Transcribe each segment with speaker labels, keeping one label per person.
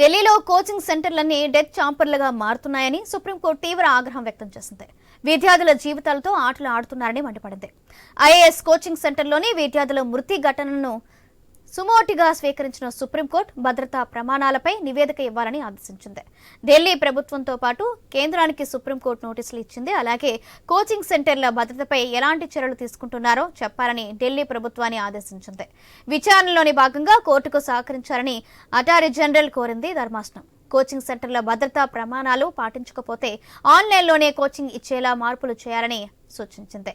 Speaker 1: ఢిల్లీలో కోచింగ్ సెంటర్లన్నీ డెత్ చాంపర్లుగా మారుతున్నాయని సుప్రీంకోర్టు తీవ్ర ఆగ్రహం వ్యక్తం చేసింది. విద్యార్థుల జీవితాలతో ఆటలు ఆడుతున్నారని మండిపడింది. ఐఏఎస్ కోచింగ్ సెంటర్లోని విద్యార్థుల మృతి ఘటనను సుమోటిగా స్వీకరించిన సుప్రీంకోర్టు భద్రతా ప్రమాణాలపై నివేదిక ఇవ్వాలని ఆదేశించింది. ఢిల్లీ ప్రభుత్వంతో పాటు కేంద్రానికి సుప్రీంకోర్టు నోటీసులు ఇచ్చింది. అలాగే కోచింగ్ సెంటర్ల భద్రతపై ఎలాంటి చర్యలు తీసుకుంటున్నారో చెప్పాలని ఢిల్లీ ప్రభుత్వాన్ని ఆదేశించింది. విచారణలోని భాగంగా కోర్టుకు సహకరించాలని అటారీ జనరల్ కోరింది ధర్మాసనం. కోచింగ్ సెంటర్ల భద్రతా ప్రమాణాలు పాటించకపోతే ఆన్లైన్లోనే కోచింగ్ ఇచ్చేలా మార్పులు చేయాలని సూచించింది.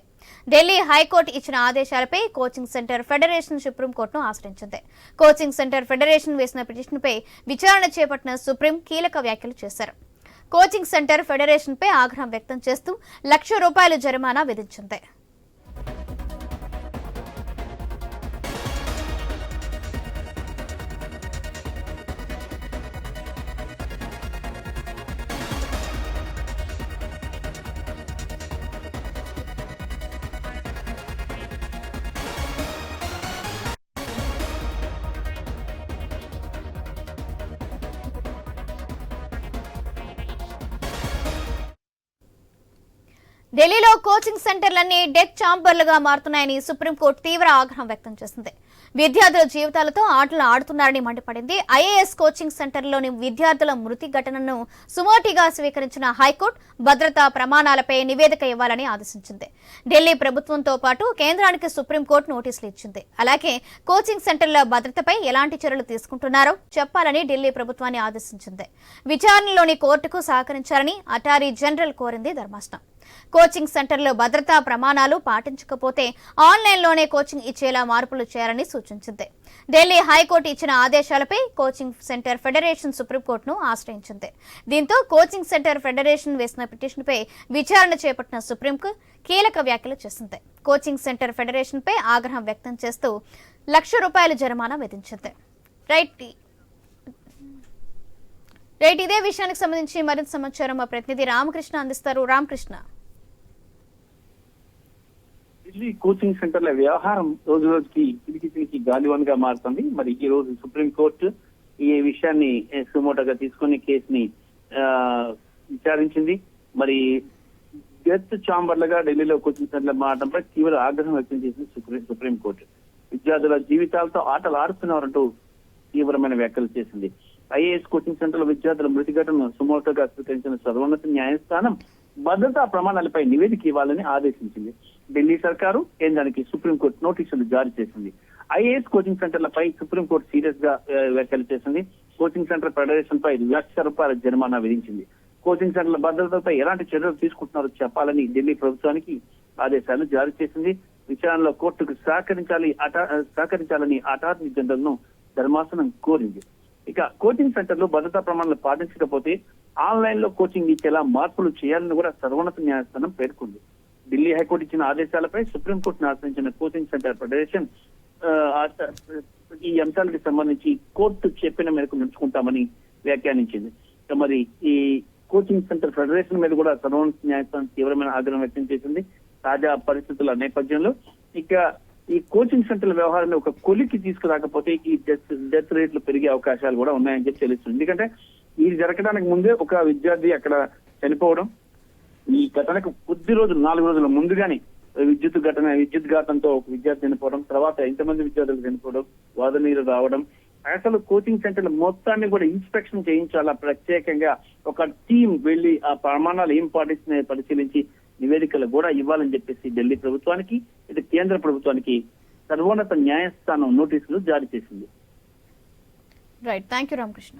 Speaker 1: ఢిల్లీ హైకోర్టు ఇచ్చిన ఆదేశాలపై కోచింగ్ సెంటర్ ఫెడరేషన్ సుప్రీంకోర్టును ఆశ్రయించింది. కోచింగ్ సెంటర్ ఫెడరేషన్ వేసిన పిటిషన్పై విచారణ చేపట్టిన సుప్రీం కీలక వ్యాఖ్యలు చేశారు. కోచింగ్ సెంటర్ ఫెడరేషన్పై ఆగ్రహం వ్యక్తం చేస్తూ లక్ష రూపాయల జరిమానా విధించింది. ఢిల్లీలో కోచింగ్ సెంటర్లన్నీ డెత్ చాంబర్లుగా మారుతున్నాయని సుప్రీంకోర్టు తీవ్ర ఆగ్రహం వ్యక్తం చేసింది. విద్యార్థుల జీవితాలతో ఆటలు ఆడుతున్నారని మండిపడింది. ఐఏఎస్ కోచింగ్ సెంటర్లోని విద్యార్థుల మృతి ఘటనను సుమోటిగా స్వీకరించిన హైకోర్టు భద్రతా ప్రమాణాలపై నివేదిక ఇవ్వాలని ఆదేశించింది. ఢిల్లీ ప్రభుత్వంతో పాటు కేంద్రానికి సుప్రీంకోర్టు నోటీసులు ఇచ్చింది. అలాగే కోచింగ్ సెంటర్ల భద్రతపై ఎలాంటి చర్యలు తీసుకుంటున్నారో చెప్పాలని ఢిల్లీ ప్రభుత్వాన్ని ఆదేశించింది. విచారణలోని కోర్టుకు సహకరించాలని అటారీ జనరల్ కోరింది ధర్మాసనం. కోచింగ్ సెంటర్లో భద్రతా ప్రమాణాలు పాటించకపోతే ఆన్లైన్లోనే కోచింగ్ ఇచ్చేలా మార్పులు చేయాలని సూచించింది. ఢిల్లీ హైకోర్టు ఇచ్చిన ఆదేశాలపై కోచింగ్ సెంటర్ ఫెడరేషన్ సుప్రీంకోర్టును ఆశ్రయించింది. దీంతో కోచింగ్ సెంటర్ ఫెడరేషన్ వేసిన పిటిషన్పై విచారణ చేపట్టిన సుప్రీంకు కీలక వ్యాఖ్యలు చేసింది. కోచింగ్ సెంటర్ ఫెడరేషన్పై ఆగ్రహం వ్యక్తం చేస్తూ లక్ష రూపాయల జరిమానా విధించింది. రైట్ రైట్ ఇదే విషయానికి సంబంధించి మరింత సమాచారం మా ప్రతినిధి రామకృష్ణ అందిస్తారు. రామకృష్ణ.
Speaker 2: ఢిల్లీ కోచింగ్ సెంటర్ల వ్యవహారం రోజు రోజుకి తిరిగి తిరిగి గాలివన్గా మారుతుంది. మరి ఈ రోజు సుప్రీంకోర్టు ఈ విషయాన్ని సుమోటగా తీసుకుని కేసుని ఆ, విచారించింది. మరి డెత్ చాంబర్లుగా ఢిల్లీలో కోచింగ్ సెంటర్లు మారడంపై తీవ్ర ఆగ్రహం వ్యక్తం చేసింది సుప్రీం సుప్రీంకోర్టు విద్యార్థుల జీవితాలతో ఆటలు ఆడుతున్నారంటూ తీవ్రమైన వ్యాఖ్యలు చేసింది. ఐఏఎస్ కోచింగ్ సెంటర్ల విద్యార్థుల మృతి ఘటనను సుమోటగా స్వీకరించిన సర్వోన్నత న్యాయస్థానం భద్రతా ప్రమాణాలపై నివేదిక ఇవ్వాలని ఆదేశించింది. ఢిల్లీ సర్కారు కేంద్రానికి సుప్రీంకోర్టు నోటీసులు జారీ చేసింది. ఐఏఎస్ కోచింగ్ సెంటర్లపై సుప్రీంకోర్టు సీరియస్గా వ్యాఖ్యలు చేసింది. కోచింగ్ సెంటర్ ఫెడరేషన్ పై లక్ష రూపాయల జరిమానా విధించింది. కోచింగ్ సెంటర్ల భద్రతపై ఎలాంటి చర్యలు తీసుకుంటున్నారో చెప్పాలని ఢిల్లీ ప్రభుత్వానికి ఆదేశాలు జారీ చేసింది. విచారణలో కోర్టుకు సహకరించాలి సహకరించాలని అటార్నీ జనరల్ను ధర్మాసనం కోరింది. ఇక కోచింగ్ సెంటర్లు భద్రతా ప్రమాణాలు పాటించకపోతే ఆన్లైన్లో కోచింగ్ ఇచ్చేలా మార్పులు చేయాలని కూడా సర్వోన్నత న్యాయస్థానం పేర్కొంది. ఢిల్లీ హైకోర్టు ఇచ్చిన ఆదేశాలపై సుప్రీంకోర్టును ఆశ్రయించిన కోచింగ్ సెంటర్ ఫెడరేషన్ ఈ అంశాలకు సంబంధించి కోర్టు చెప్పిన మేరకు నడుచుకుంటామని వ్యాఖ్యానించింది. మరి ఈ కోచింగ్ సెంటర్ ఫెడరేషన్ మీద కూడా సర్వోన్నత న్యాయస్థానం తీవ్రమైన ఆగ్రహం వ్యక్తం చేసింది. తాజా పరిస్థితుల నేపథ్యంలో ఇక ఈ కోచింగ్ సెంటర్ల వ్యవహారాన్ని ఒక కొలికి తీసుకురాకపోతే ఈ డెత్ డెత్ రేట్లు పెరిగే అవకాశాలు కూడా ఉన్నాయని చెప్పి తెలుస్తుంది. ఎందుకంటే ఇది జరగడానికి ముందే ఒక విద్యార్థి అక్కడ చనిపోవడం. ఈ ఘటనకు కొద్ది రోజులు నాలుగు రోజుల ముందుగానే విద్యుత్ ఘటన విద్యుత్ ఘాతంతో ఒక విద్యార్థి చనిపోవడం తర్వాత ఎంతమంది విద్యార్థులు చనిపోవడం వాద నీరు రావడం. అసలు కోచింగ్ సెంటర్ల మొత్తాన్ని కూడా ఇన్స్పెక్షన్ చేయించాలా? ప్రత్యేకంగా ఒక టీం వెళ్ళి ఆ ప్రమాణాలు ఏం పాటిస్తున్నాయి పరిశీలించి నివేదికలు కూడా ఇవ్వాలని చెప్పేసి ఢిల్లీ ప్రభుత్వానికి ఇది కేంద్ర ప్రభుత్వానికి సర్వోన్నత న్యాయస్థానం నోటీసులు జారీ చేసింది.
Speaker 1: Right thank you Ramakrishna